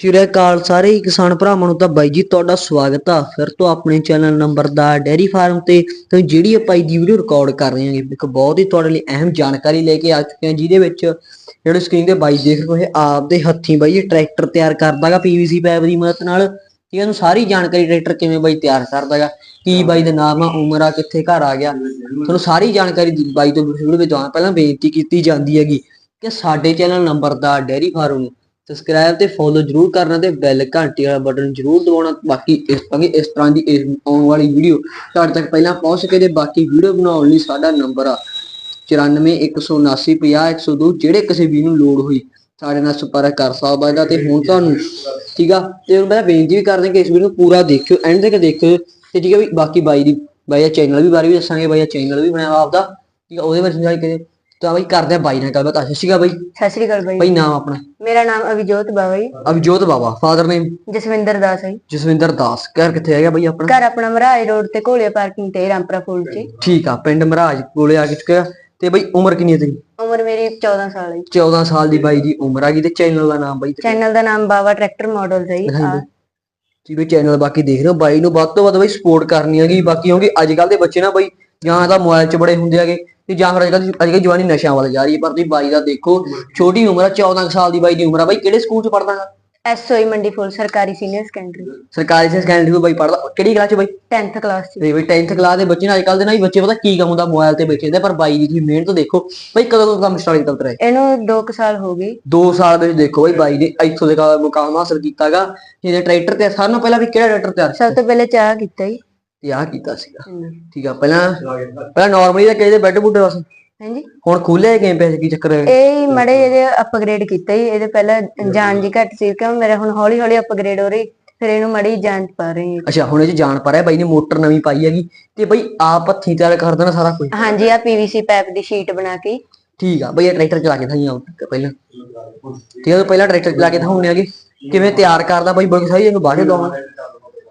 ਸ਼੍ਰੀ ਅਕਾਲ ਸਾਰੇ ਹੀ ਕਿਸਾਨ ਭਰਾਵਾਂ ਨੂੰ ਤਾਂ ਬਾਈ ਜੀ ਤੁਹਾਡਾ ਸਵਾਗਤ ਆ। ਫਿਰ ਤੋਂ ਆਪਣੇ ਚੈਨਲ ਨੰਬਰਦਾਰ ਡੈਰੀ ਫਾਰਮ ਤੇ ਤੇ ਜਿਹੜੀ ਆਪਾਂ ਦੀ ਵੀਡੀਓ ਰਿਕਾਰਡ ਕਰ ਰਹੇ ਹਾਂਗੇ, ਇੱਕ ਬਹੁਤ ਹੀ ਤੁਹਾਡੇ ਲਈ ਅਹਿਮ ਜਾਣਕਾਰੀ ਲੈ ਕੇ ਆ ਚੁੱਕੇ ਹਾਂ, ਜਿਹਦੇ ਵਿੱਚ ਜਿਹੜੇ ਸਕਰੀਨ ਤੇ ਬਾਈ ਦੇਖ ਰਹੇ ਆਪ ਦੇ ਹੱਥੀਂ ਬਾਈ ਇਹ ਟਰੈਕਟਰ ਤਿਆਰ ਕਰਦਾਗਾ ਪੀਵੀਸੀ ਪਾਈਪ ਦੀ ਮਦਦ ਨਾਲ। ਠੀਕ ਹੈ, ਇਹਨੂੰ ਸਾਰੀ ਜਾਣਕਾਰੀ ਟਰੈਕਟਰ ਕਿਵੇਂ ਬਾਈ ਤਿਆਰ ਕਰਦਾਗਾ, ਕੀ ਬਾਈ ਦਾ ਨਾਮ ਆ, ਉਮਰ ਆ, ਕਿੱਥੇ ਘਰ ਆ ਗਿਆ। ਤੁਹਾਨੂੰ ਸਾਰੀ ਜਾਣਕਾਰੀ ਬਾਈ ਤੋਂ ਵੀਡੀਓ ਵਿੱਚ ਪਹਿਲਾਂ ਬੇਨਤੀ ਕੀਤੀ ਜਾਂਦੀ ਹੈਗੀ ਕਿ ਸਾਡੇ ਚੈਨਲ ਨੰਬਰਦਾਰ ਡੈਰੀ ਫਾਰਮ ਨੂੰ ਸਬਸਕ੍ਰਾਈਬ ਤੇ ਫੋਲੋ ਜਰੂਰ ਕਰਨਾ ਤੇ ਬੈਲ ਘੰਟੀ ਵਾਲਾ ਬਟਨ ਜਰੂਰ ਦਬਾਉਣਾ, ਬਾਕੀ ਇਸ ਤਰ੍ਹਾਂ ਇਸ ਤਰ੍ਹਾਂ ਦੀ ਆਉਣ ਵਾਲੀ ਵੀਡੀਓ ਤੁਹਾਡੇ ਤੱਕ ਪਹਿਲਾਂ ਪਹੁੰਚ ਸਕੇ ਤੇ ਬਾਕੀ ਵੀਡੀਓ ਬਣਾਉਣ ਲਈ ਸਾਡਾ ਨੰਬਰ ਆ 9417950102 ਜਿਹੜੇ ਕਿਸੇ ਵੀ ਨੂੰ ਲੋੜ ਹੋਈ, ਸਾਡੇ ਨਾਲ ਸੰਪਰਕ ਕਰ ਸਕਦਾ ਹੈਗਾ ਤੇ ਹੁਣ ਤੁਹਾਨੂੰ ਠੀਕ ਆ, ਤੇ ਹੁਣ ਮੈਂ ਬੇਨਤੀ ਵੀ ਕਰਦੇ ਕਿ ਇਸ ਵੀਡੀਓ ਨੂੰ ਪੂਰਾ ਦੇਖਿਓ ਐਂਡ ਤੱਕ ਦੇਖਿਓ, ਤੇ ਠੀਕ ਆ ਵੀ ਬਾਕੀ ਬਾਈ ਦੀ, ਬਾਈ ਦਾ ਚੈਨਲ ਵੀ ਬਾਰੇ ਵੀ ਦੱਸਾਂਗੇ, ਬਾਈ ਦਾ ਚੈਨਲ ਵੀ ਬਣਾਇਆ ਆਪਦਾ, ਠੀਕ ਆ, ਉਹਦੇ ਬਾਰੇ ਸਮਝਾਈ ਕਰੇ ਤਾਂ ਬਾਈ ਕਰਦੇ ਆ ਬਾਈ ਨਾਲ ਗੱਲਬਾਤ। ਅੱਛਾ ਸੀਗਾ ਬਾਈ। ਸਤਿ ਸ਼੍ਰੀ ਅਕਾਲ ਬਾਈ। ਬਾਈ ਨਾਮ ਆਪਣਾ? ਮੇਰਾ ਨਾਮ ਅਭਿਜੋਤ ਬਾਵਾ ਜੀ। ਅਭਿਜੋਤ ਬਾਬਾ ਫਾਦਰ ਨੇਮ ਜਸਵਿੰਦਰ ਦਾਸ ਹੈ ਜੀ। ਜਸਵਿੰਦਰ ਦਾਸ। ਘਰ ਕਿੱਥੇ ਹੈਗਾ ਬਾਈ ਆਪਣਾ? ਘਰ ਆਪਣਾ ਮਹਾਰਾਜ ਰੋਡ ਤੇ ਘੋਲੇ ਪਾਰਕਿੰਗ ਤੇ ਰਾਮਪੁਰਾ ਫੂਲ ਚ। ਠੀਕ ਆ ਪਿੰਡ ਮਹਾਰਾਜ ਕੋਲੇ ਆ ਕੇ ਚੁੱਕਿਆ। ਤੇ ਬਾਈ ਉਮਰ ਕਿੰਨੀ ਹੈ ਤੇਰੀ? ਉਮਰ ਮੇਰੀ 14 ਸਾਲ ਹੈ 14 ਸਾਲ ਦੀ ਬਾਈ ਦੀ ਉਮਰ ਆ ਗਈ ਤੇ ਚੈਨਲ ਦਾ ਨਾਮ ਬਾਈ ਚੈਨਲ ਦਾ ਨਾਮ ਬਾਵਾ ਟਰੈਕਟਰ ਮਾਡਲ ਹੈ ਜੀ ਆਹ, ਜੀ ਬਈ ਚੈਨਲ ਬਾਕੀ ਦੇਖ ਰਹੇ ਹੋ। ਬਾਈ ਨੂੰ ਵੱਧ ਤੋਂ ਵੱਧ ਬਾਈ ਸਪੋਰਟ ਕਰਨੀ ਹੈਗੀ। ਬਾਕੀ ਕਿਉਂਕਿ ਅੱਜ ਕੱਲ ਦੇ ਬੱਚੇ ਨਾ ਬਾਈ ਜਾਂ ਤਾਂ ਮੋਬਾਈਲ 'ਚ ਬੜੇ ਹੁੰਦੇ ਹੈਗੇ। ਤੇ ਜਾਂ ਫਿਰ ਅੱਜ ਕੱਲ ਅੱਜ ਕੱਲ ਜਵਾਨੀ ਨਸ਼ਿਆਂ ਵੱਲ ਜਾ ਰਹੀ ਹੈ ਪਰ ਤੁਸੀਂ ਬਾਈ ਦਾ ਦੇਖੋ ਛੋਟੀ ਉਮਰ ਆ 14 ਕੁ ਸਾਲ ਦੀ ਬਾਈ ਦੀ ਉਮਰ ਆ। ਬਾਈ ਕਿਹੜੇ ਸਕੂਲ 'ਚ ਪੜਦਾ ਐਸਓਈ ਮੰਡੀ ਫੁੱਲ ਸਰਕਾਰੀ ਸੀਨੀਅਰ ਸੈਕੰਡਰੀ। ਸਰਕਾਰੀ ਸੈਕੰਡਰੀ ਵਿੱਚ ਬਾਈ ਪੜਦਾ ਕਿਹੜੀ ਕਲਾਸ 'ਚ ਬਾਈ? 10th ਕਲਾਸ ਚ। ਤੇ ਬਈ 10th ਕਲਾਸ ਦੇ ਬੱਚੇ ਨੇ ਅੱਜ ਕੱਲ ਦੇ ਨਾ ਵੀ ਬੱਚੇ ਪਤਾ ਕੀ ਕੰਮ ਹੁੰਦਾ ਮੋਬਾਈਲ ਤੇ ਬੈਠੇ ਹੁੰਦੇ ਪਰ ਬਾਈ ਦੀ ਤੁਸੀਂ ਮਿਹਨਤ ਦੇਖੋ ਬਈ ਕਦੋਂ ਤੋਂ ਕੰਮ ਸਟਾਰਟ ਕੀਤਾ ਤੇਰਾ ਇਹਨੂੰ 2 ਸਾਲ ਹੋ ਗਏ। 2 ਸਾਲ ਵਿੱਚ ਦੇਖੋ ਬਈ ਬਾਈ ਨੇ ਇੱਥੋਂ ਦੇ ਮੁਕਾਮ ਹਾਸਲ ਕੀਤਾਗਾ ਇਹਦੇ ਟਰੈਕਟਰ ਤੇ ਸਾਰਿਆਂ ਨਾਲੋਂ ਪਹਿਲਾਂ ਵੀ ਕਿਹੜਾ ਟਰੈਕਟਰ ਤਿਆਰ ਸਭ ਤੋਂ ਪਹਿਲੇ ਚਾਹ ਕੀਤਾ ਜੀ। ਤੇ ਆਹ ਕੀਤਾ ਸੀਗਾ। ਠੀਕ ਆ ਪਹਿਲਾਂ ਪਹਿਲਾਂ ਨਾਰਮਲੀ ਤਾਂ ਕਿਹਦੇ ਬੈੱਡ ਬੁੱਡ ਬਸ ਹਾਂਜੀ। ਹੁਣ ਖੁੱਲੇ ਗੇਮ ਪੈਸੇ ਕੀ ਚੱਕਰ ਹੈ? ਇਹ ਹੀ ਮੜੇ ਇਹਦੇ ਅਪਗ੍ਰੇਡ ਕੀਤਾ ਜੀ ਇਹਦੇ ਪਹਿਲਾਂ ਜਾਨ ਜੀ ਘੱਟ ਸੀ ਕਿਉਂ ਮੇਰਾ ਹੁਣ ਹੌਲੀ ਹੌਲੀ ਅਪਗ੍ਰੇਡ ਹੋ ਰਹੀ ਫਿਰ ਇਹਨੂੰ ਮੜੀ ਜਾਨ ਪਾ ਰਹੀ ਹਾਂ। ਅੱਛਾ ਹੁਣ ਇਹ ਜਾਣ ਪਾ ਰਿਹਾ ਬਾਈ ਨੇ ਮੋਟਰ ਨਵੀਂ ਪਾਈ ਹੈਗੀ ਤੇ ਬਈ ਆਪ ਹੱਥੀਂ ਤਿਆਰ ਕਰ ਦੇਣਾ ਸਾਰਾ ਕੁਝ। ਹਾਂਜੀ ਆ ਪੀਵੀਸੀ ਪਾਈਪ ਦੀ ਸ਼ੀਟ ਬਣਾ ਕੇ। ਠੀਕ ਆ ਬਈ ਟਰੈਕਟਰ ਚਲਾ ਕੇ ਦਿਖਾਈ ਆਓ ਪਹਿਲਾਂ। ਠੀਕ ਆ ਪਹਿਲਾਂ ਟਰੈਕਟਰ ਚਲਾ ਕੇ ਦਿਖਾਉਂਦੇ ਆਗੇ ਕਿਵੇਂ ਤਿਆਰ ਕਰਦਾ ਬਾਈ ਬੜੀ ਸਾਰੀ ਇਹਨੂੰ ਬਾਹਰੇ ਦਵਾਂ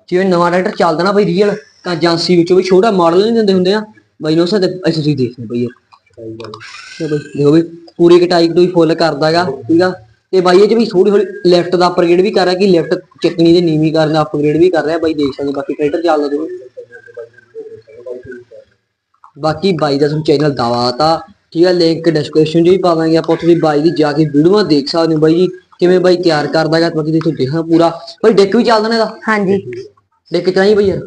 ਜਿਵੇਂ ਨਵਾਂ ਟਰੈਕਟਰ ਚੱਲਦਾ ਨਾ ਬਈ ਰੀਅਲ ਤਾਂ ਏਜੰਸੀ ਵਿੱਚੋਂ ਵੀ ਛੋਟਾ ਮਾਡਲ ਨਹੀਂ ਦਿੰਦੇ ਹੁੰਦੇ ਆ। ਬਾਈ ਨੂੰ ਸਾਡੇ ਅਸੀਂ ਤੁਸੀਂ ਦੇਖਦੇ ਬਈ ਇਹ। ਬਈ ਦੇਖੋ ਬਈ ਪੂਰੀ ਕਟਾਈ ਤੋਂ ਹੀ ਫੁੱਲ ਕਰਦਾਗਾ ਠੀਕ ਆ? ਤੇ ਬਾਈ ਇਹ ਚ ਵੀ ਥੋੜੀ ਥੋੜੀ ਲੈਫਟ ਦਾ ਅਪਗ੍ਰੇਡ ਵੀ ਕਰ ਰਿਹਾ ਕਿ ਲੈਫਟ ਚੱਕਣੀ ਦੇ ਨੀਵੀਂ ਕਰਨ ਦਾ ਅਪਗ੍ਰੇਡ ਵੀ ਕਰ ਰਿਹਾ। ਬਾਈ ਦੇਖ ਸਕਦੇ ਬਾਕੀ ਟਰੈਕਟਰ ਚੱਲਦਾ ਦੇਖੋ ਬਾਕੀ ਬਾਈ ਦਾ ਤੁਹਾਨੂੰ ਚੈਨਲ ਦਵਾਤਾ ਠੀਕ ਹੈ ਲਿੰਕ ਡਿਸਕ੍ਰਿਪਸ਼ਨ 'ਚ ਵੀ ਪਾਵਾਂਗੇ ਆਪਾਂ ਵੀ ਬਾਈ ਦੀ ਜਾ ਕੇ ਵੀਡੀਓਆਂ ਦੇਖ ਸਕਦੇ ਹੋ ਬਾਈ ਜੀ। ਕਿਵੇਂ ਬਾਈ ਤਿਆਰ ਕਰਦਾਗਾ ਬਾਕੀ ਦੇਖੋ ਦੇਖਾਂ ਪੂਰਾ। ਬਾਈ ਡੈਕ ਵੀ ਚੱਲਦਾ ਨੇ ਇਹਦਾ? ਹਾਂਜੀ। ਡੈਕ ਚਾਹੀ ਬਈ ਯਾਰ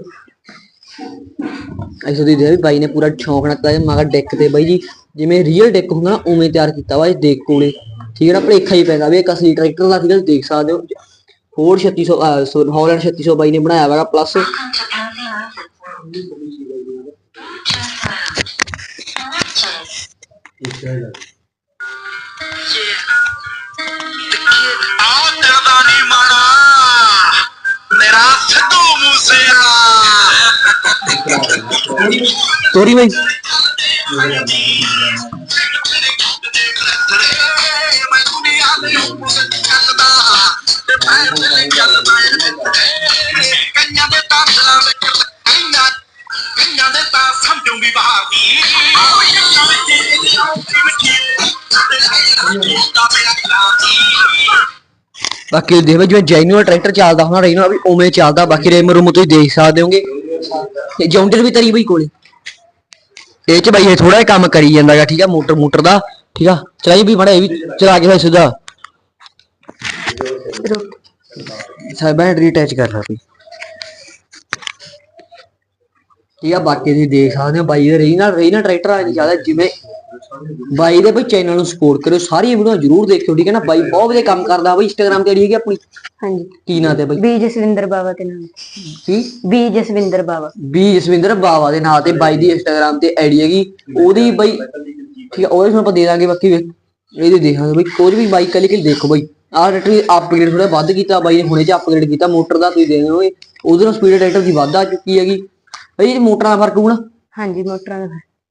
ਐਸੋ ਦੀ ਦੇ ਬਾਈ ਨੇ ਪੂਰਾ ਸ਼ੌਂਕ ਨਾਲ ਕੀਤਾ ਮਗਾ ਡੈਕ ਤੇ ਬਾਈ ਜੀ ਜਿਵੇਂ ਰੀਅਲ ਡੈਕ ਹੁੰਦਾ ਨਾ ਉਵੇਂ ਤਿਆਰ ਕੀਤਾ ਵਾ ਇਹ ਦੇਖ ਕੋਲੇ। ਠੀਕ ਹੈ ਨਾ ਭਲੇਖਾ ਹੀ ਪੈਂਦਾ ਵੀ ਇਹ ਅਸਲੀ ਟਰੈਕਟਰ ਦਾ ਠੀਕ ਦੇਖ ਸਕਦੇ ਹੋ। ਹੋਰ 3600 ਅਹ, ਸੋ ਹੌਲੈਂਡ 3600 ਬਾਈ ਨੇ ਬਣਾਇਆ ਵਾਗਾ ਪਲੱਸ ਆਓ ਤੇਰਾ ਨਹੀਂ ਮਾਣਾ ਤੋਰੀ ਕਲਾਸੀ ਬਾਕੀ ਦੇਖ ਬਈ, ਜਿਵੇਂ ਜੈਨੂਅਲ ਟਰੈਕਟਰ ਚੱਲਦਾ ਹੋਣਾ ਰੇਨੋ ਵੀ ਉਵੇਂ ਚੱਲਦਾ, ਬਾਕੀ ਰੇਮ ਰੂਮ ਤੁਸੀਂ ਦੇਖ ਸਕਦੇ ਹੋਗੇ। ਤੇ ਜੌਂਡਰ ਵੀ ਤਰੀ ਬਈ ਕੋਲੇ। ਇਹ ਚ ਬਾਈ ਇਹ ਥੋੜਾ ਜਿਹਾ ਕੰਮ ਕਰੀ ਜਾਂਦਾਗਾ, ਠੀਕ ਆ, ਮੋਟਰ ਮੋਟਰ ਦਾ, ਠੀਕ ਆ, ਚਲਾਈ ਵੀ ਬੜਾ ਇਹ ਵੀ ਚਲਾ ਕੇ ਫਿਰ ਸਿੱਧਾ। ਸਾ ਬੈਟਰੀ ਅਟੈਚ ਕਰ ਲਾ ਬਈ। ਠੀਕ ਆ, ਬਾਕੀ ਤੁਸੀਂ ਦੇਖ ਸਕਦੇ ਹੋ ਬਾਈ ਰਹੀ ਨਾਲ ਰਹੀ ਨਾ ਟਰੈਕਟਰ ਆ ਜ਼ਿਆਦਾ ਜਿਵੇਂ ਬਾਈ ਦੇ ਬਈ ਚੈਨਲ ਨੂੰ ਸਪੋਰਟ ਕਰਿਓ ਸਾਰੀਆਂ ਵੀਡੀਓ ਜਰੂਰ ਦੇਖਿਓ ਠੀਕ ਹੈ ਨਾ? ਬਾਈ ਬਹੁਤ ਵਧੀਆ ਕੰਮ ਕਰਦਾ ਬਈ ਇੰਸਟਾਗ੍ਰam ਤੇ ਆਈਡੀ ਹੈਗੀ ਆਪਣੀ। ਹਾਂਜੀ। ਕੀ ਨਾਂ ਤੇ ਬਈ? ਬੀ ਜਸਵਿੰਦਰ ਬਾਵਾ ਤੇ ਨਾਮ। ਕੀ? ਬੀ ਜਸਵਿੰਦਰ ਬਾਵਾ। ਵੀ ਜਸਵਿੰਦਰ ਬਾਵਾ ਦੇ ਨਾਂ ਤੇ ਬਾਈ ਦੀ ਇੰਸਟਾਗ੍ਰam ਤੇ ਆਈਡੀ ਹੈਗੀ। ਉਹਦੀ ਬਈ ਠੀਕ ਹੈ ਉਹਦੇ ਨੂੰ ਆਪਾਂ ਦੇ ਦਾਂਗੇ ਬਾਕੀ ਇਹਦੇ ਦੇਖਾਂਗੇ ਬਈ ਕੋਈ ਵੀ ਬਾਈ ਕਲੀ ਕਲੀ ਦੇਖੋ ਬਈ। ਆਹ ਟਰੈਕਟਰ ਅਪਗ੍ਰੇਡ ਥੋੜਾ ਵੱਧ ਕੀਤਾ ਬਾਈ ਨੇ ਹੁਣੇ ਚ ਅਪਗ੍ਰੇਡ ਕੀਤਾ ਮੋਟਰ ਦਾ ਤੁਸੀਂ ਦੇਖੋਗੇ ਉਹਦੇ ਨਾਲ ਸਪੀਡ ਟਰੈਕਟਰ ਦੀ ਵੱਧ ਆ ਚੁੱਕੀ ਹੈਗੀ। ਬਈ ਇਹ ਮੋਟਰਾਂ ਦਾ ਫ਼ਰਕ ਹੋਣਾ ਹਾਂਜੀ ਮੋਟਰਾਂ ਦਾ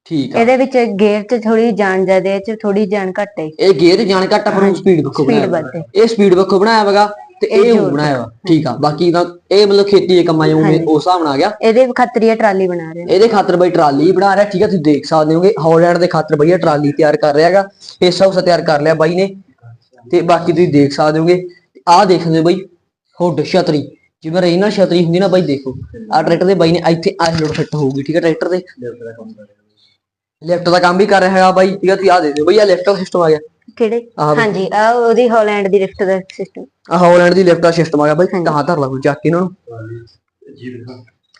ਠੀਕ ਆ। ਇਹਦੇ ਵਿੱਚ ਗੇਅਰ 'ਚ ਥੋੜੀ ਜਾਨ ਜ਼ਿਆਦਾ ਹੈ, 'ਚ ਥੋੜੀ ਜਾਨ ਘੱਟ ਹੈ। ਇਹ ਗੇਅਰ ਤੇ ਜਾਣ ਘੱਟ ਆ ਪਰ ਸਪੀਡ ਵੱਖੋ Speed ਬਣਾਇਆ ਵੱਧ ਹੈ। ਇਹ ਸਪੀਡ ਵੱਖੋ ਬਣਾਇਆ ਹੈਗਾ ਤੇ ਇਹ ਉਹ ਬਣਾਇਆ ਵਾ ਠੀਕ ਆ ਬਾਕੀ ਤਾਂ ਇਹ ਮਤਲਬ ਖੇਤੀ ਦੇ ਕੰਮਾਂ ਜਿਵੇਂ ਉਸ ਹਿਸਾਬ ਨਾਲ ਆ ਗਿਆ। ਇਹਦੇ ਖੱਤਰੀਆ ਟਰਾਲੀ ਬਣਾ ਰਹੇ। ਨੇ ਇਹਦੇ ਖਾਤਰ ਬਈ ਟਰਾਲੀ ਬਣਾ ਰਿਹਾ ਠੀਕ ਆ ਤੁਸੀਂ ਦੇਖ ਸਕਦੇ ਹੋਗੇ ਹੌਲੈਂਡ ਦੇ ਖਾਤਰ ਬਈ ਇਹ ਟਰਾਲੀ ਤਿਆਰ ਕਰ ਰਿਹਾ ਹੈਗਾ ਇਹ ਸਭ ਕੁਛ ਤਿਆਰ ਕਰ ਲਿਆ ਬਾਈ ਨੇ। ਤੇ ਬਾਕੀ ਤੁਸੀਂ ਦੇਖ ਸਕਦੇ ਹੋਗੇ ਆਹ ਦੇਖ ਸਕਦੇ ਹੋ ਬਈ ਹੁੱਡ ਛਤਰੀ। ਜਿਵੇਂ ਰਹੀ ਨਾਲ ਛਤਰੀ ਹੁੰਦੀ ਨਾ ਬਾਈ ਦੇਖੋ। ਆ ਟਰੈਕਟਰ ਦੇ ਬਾਈ ਨੇ ਇੱਥੇ ਆ ਲੋਡ ਫਿੱਟ ਹੋਊਗੀ ਠੀਕ ਹੈ ਟਰੈਕਟਰ ਦੇ। ਲੈਫਟ ਦਾ ਕੰਮ ਵੀ ਕਰ ਰਿਹਾ ਹੈਗਾ ਬਾਈ ਠੀਕ ਤੁਸੀਂ ਆ ਦੇ ਦਿਓ ਬਈ ਆ ਲੈਫਟ ਦਾ ਸਿਸਟਮ ਆ ਗਿਆ। ਕਿਹੜੇ? ਆਹ। ਹਾਂਜੀ ਆ ਉਹਦੀ ਹਾਲੈਂਡ ਦੀ ਲਿਫਟ ਦਾ ਸਿਸਟਮ ਆ ਹਾਲੈਂਡ ਦੀ ਲੈਫਟ ਦਾ ਸਿਸਟਮ ਆ ਗਿਆ ਬਾਈ ਕਹਾਂ ਧਰ ਲਾ ਕੋਈ ਚੱਕ ਕੇ ਇਹਨਾਂ ਨੂੰ।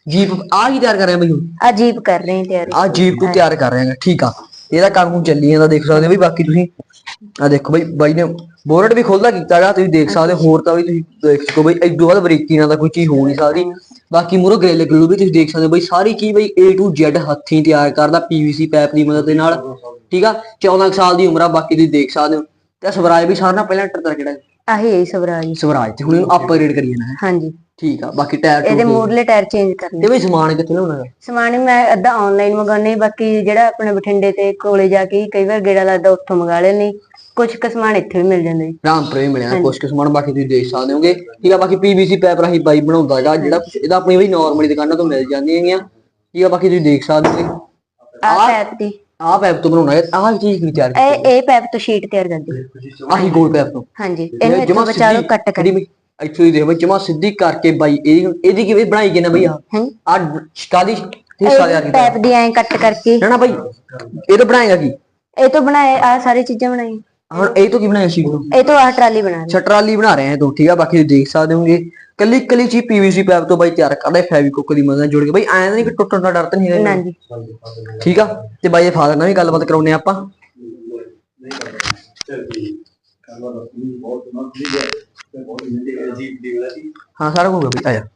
ਜੀਪ ਆ ਕੀ ਤਿਆਰ ਕਰ ਰਿਹਾ ਬਾਈ ਹੁਣ? ਆ ਜੀਪ ਕਰ ਰਹੇ ਹਾਂ ਤਿਆਰੀ। ਆ ਜੀਪ ਨੂੰ ਤਿਆਰ ਕਰ ਰਹੇ ਹਾਂ ਠੀਕ ਆ। ਇਹਦਾ ਕੰਮ ਹੁਣ ਚੱਲੀ ਜਾਂਦਾ ਦੇਖ ਸਕਦੇ ਹੋ ਬਈ ਬਾਕੀ ਤੁਸੀਂ ਆ ਦੇਖੋ ਬਈ ਬਾਈ ਨੇ ਬੋਰਡ ਵੀ ਖੋਲਦਾ ਕੀਤਾਗਾ ਤੁਸੀਂ ਦੇਖ ਸਕਦੇ ਹੋ ਹੋਰ ਤਾਂ ਵੀ ਤੁਸੀਂ ਦੇਖ ਸਕੋ ਬਈ ਇਦੋਂ ਬਾਅਦ ਬਰੀਕੀ ਨਾਲ ਤਾਂ ਕੋਈ ਚੀਜ਼ ਹੋ ਨਹੀਂ ਸਕਦੀ। ਬਾਕੀ ਮੂਰੋ ਗ੍ਰਿਲ ਗਲੂ ਵੀ ਤੁਸੀਂ ਦੇਖ ਸਕਦੇ ਹੋ ਬਈ ਸਾਰੀ ਕੀ ਬਈ A to Z ਹੱਥੀਂ ਤਿਆਰ ਕਰਦਾ PVC ਪਾਈਪ ਦੀ ਮਦਦ ਦੇ ਨਾਲ ਠੀਕ ਆ? 14 ਕੁ ਸਾਲ ਦੀ ਉਮਰ ਆ ਬਾਕੀ ਤੁਸੀਂ ਦੇਖ ਸਕਦੇ ਹੋ। ਤੇ ਸਵਰਾਜ ਵੀ ਸਾਰਿਆਂ ਨਾਲ ਪਹਿਲਾਂ ਟਰਦਾ ਕਿਹੜਾ? ਆਹੀ ਹੈ ਸਵਰਾਜ। ਸਵਰਾਜ ਤੇ ਹੁਣ ਅਪਗ੍ਰੇਡ ਕਰੀ ਜਾਣਾ ਹੈ। ਹਾਂਜੀ। ਠੀਕ ਆ ਬਾਕੀ ਟਾਇਰ ਇਹਦੇ ਮੂਰਲੇ ਟਾਇਰ ਚੇਂਜ ਕਰਨੇ ਤੇ ਬਈ ਸਮਾਨ ਕਿੱਥੇ ਲਿਆਉਣਾ ਹੈ? ਸਮਾਨ ਮੈਂ ਅੱਧਾ ਆਨਲਾਈਨ ਮੰਗਾਉਣੀ ਬਾਕੀ ਜਿਹੜਾ ਆਪਣੇ ਬਠਿੰਡੇ ਤੇ ਕੋਲੇ ਜਾ ਕੇ ਕਈ ਵਾਰ ਗੇੜਾ ਲੱਗਦਾ ਉੱਥੋਂ ਮੰਗਾ ਲੈਣੀ ਕੁਝ ਕੁ ਸਮਾਨ ਇੱਥੇ ਵੀ ਮਿਲ ਜਾਂਦਾ। ਜੀ ਰਾਮਪੁਰੇ ਵੀ ਮਿਲਿਆ ਕੁਛ ਕੁ ਸਮਾਨ ਬਾਕੀ ਤੁਸੀਂ ਦੇਖ ਸਕਦੇ ਹੋਗੇ। ਠੀਕ ਆ ਬਾਕੀ PVC ਪਾਈਪ ਰਾਹੀਂ ਬਾਈ ਬਣਾਉਂਦਾ ਹੈਗਾ ਜਿਹੜਾ ਇਹਦਾ ਆਪਣੀ ਬਈ ਨਾਰਮਲੀ ਦੁਕਾਨਾਂ ਤੋਂ ਮਿਲ ਜਾਂਦੀਆਂ ਹੈਗੀਆਂ। ਠੀਕ ਆ ਬਾਕੀ ਤੁਸੀਂ ਦੇਖ ਸਕਦੇ ਹੋਗੇ। ਆ ਪੈਪ ਦੀ। ਆਹ ਪਾਈਪ ਤੋਂ ਬਣਾਉਣਾ ਹੈ ਆਹ ਚੀਜ਼ ਨਹੀਂ ਤਿਆਰ ਇਹ ਇਹ ਪੈਪ ਤੋਂ ਸ਼ੀਟ ਤਿਆਰ ਕਰਦੀ। ਹੈ। ਆਹੀ ਗੋਲ ਪਾਈਪ ਤੋਂ। ਹਾਂਜੀ ਇਹਨੂੰ ਇੱਥੋਂ ਬਚਾ ਲਓ ਕੱਟ ਕਰ। ਇੱਥੋਂ ਹੀ ਦੇਖ ਬਈ ਜਮਾ ਸਿੱਧੀ ਕਰਕੇ ਬਾਈ ਇਹ ਇਹਦੀ ਕਿਵੇਂ ਬਣਾਈ ਗਈ ਨਾ ਬਈ ਆ? ਹਾਂ? ਆ ਕਾਦੀ ਹਿੱਸਾ ਤਿਆਰ ਕੀਤਾ ਪੈਪ ਦੀ ਐਂ ਕੱਟ ਕਰਕੇ। ਨਾ ਨਾ ਬਈ ਇਹ ਤੋਂ ਬਣਾਏਗਾ ਕੀ? ਇਹ ਤੋਂ ਬਣਾਏ ਆ ਸਾਰੀ ਚੀਜ਼ਾਂ ਬਣਾਈ ਹੁਣ ਇਹ ਤੋਂ ਕੀ ਬਣਾਇਆ ਸੀ? ਤੂੰ ਇਹ ਤੋਂ ਆਹ ਟਰਾਲੀ ਬਣਾ ਲਈ। ਛਟਰਾਲੀ ਬਣਾ ਰਹੇ ਆ ਤੂੰ ਠੀਕ ਆ ਬਾਕੀ ਤੁਸੀਂ ਦੇਖ ਸਕਦੇ ਹੋਗੇ। ਕੱਲੀ ਕੱਲੀ ਚੀਜ਼ ਪੀਵੀਸੀ ਪਾਈਪ ਤੋਂ ਬਾਈ ਤਿਆਰ ਕਰਦਾ ਫੈਵਿਕੁੱਕ ਦੀ ਮਦਦ ਨਾਲ ਜੁੜ ਕੇ। ਬਾਈ ਐਂ ਤਾਂ ਨਹੀਂ ਕਿ ਟੁੱਟਣ ਦਾ ਡਰ ਤਾਂ ਨਹੀਂ ਹੈਗਾ। ਨਾ ਜੀ ਠੀਕ ਆ ਤੇ ਬਾਈ ਦੇ ਫਾਦਰ ਨਾਲ ਵੀ ਗੱਲਬਾਤ ਕਰਾਉਨੇ ਆਪਾਂ। ਹਾਂ ਸਾਰਾ ਕੁਝ ਬਈ ਆਇਆ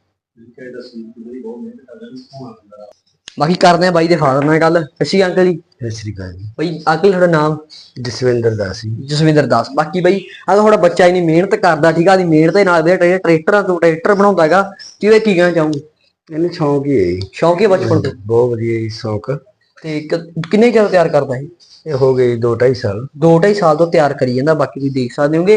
ਬਾਕੀ ਕਰਦੇ ਆ ਬਾਈ ਦੇ ਫਾਦਰ ਨਾਲ ਗੱਲ ਅਸੀਂ ਅੰਕਲ ਜੀ। ਸਤਿ ਸ੍ਰੀ ਅਕਾਲ ਜੀ। ਬਾਈ ਅੰਕਲ ਤੁਹਾਡਾ ਨਾਮ? ਜਸਵਿੰਦਰ ਦਾਸ ਜੀ। ਜਸਵਿੰਦਰ ਦਾਸ। ਬਾਕੀ ਬਾਈ ਆ ਤੁਹਾਡਾ ਬੱਚਾ ਇਨੀ ਮਿਹਨਤ ਕਰਦਾ ਠੀਕ ਆ? ਦੀ ਮਿਹਨਤ ਦੇ ਨਾਲ ਦੇ ਟਰੈਕਟਰਾਂ ਤੋਂ ਟਰੈਕਟਰ ਬਣਾਉਂਦਾ ਹੈਗਾ। ਜਿਹਦੇ ਕੀ ਕਹਿਣਾ ਚਾਹੂੰਗੇ? ਇਹਨੂੰ ਸ਼ੌਂਕ ਹੀ ਹੈ ਸ਼ੌਂਕ ਹੈ ਬਚਪਨ ਤੋਂ? ਬਹੁਤ ਵਧੀਆ ਜੀ ਸ਼ੌਂਕ। ਤੇ ਕਿੰਨੇ ਚਿਰ ਤਿਆਰ ਕਰਦਾ ਹੈ ਇਹ ਹੋ ਗਏ 2 2.5 ਸਾਲ। 2.5 ਸਾਲ ਤੋਂ ਤਿਆਰ ਕਰੀ ਜਾਂਦਾ ਬਾਕੀ ਤੁਸੀਂ ਦੇਖ ਸਕਦੇ ਹੋਗੇ।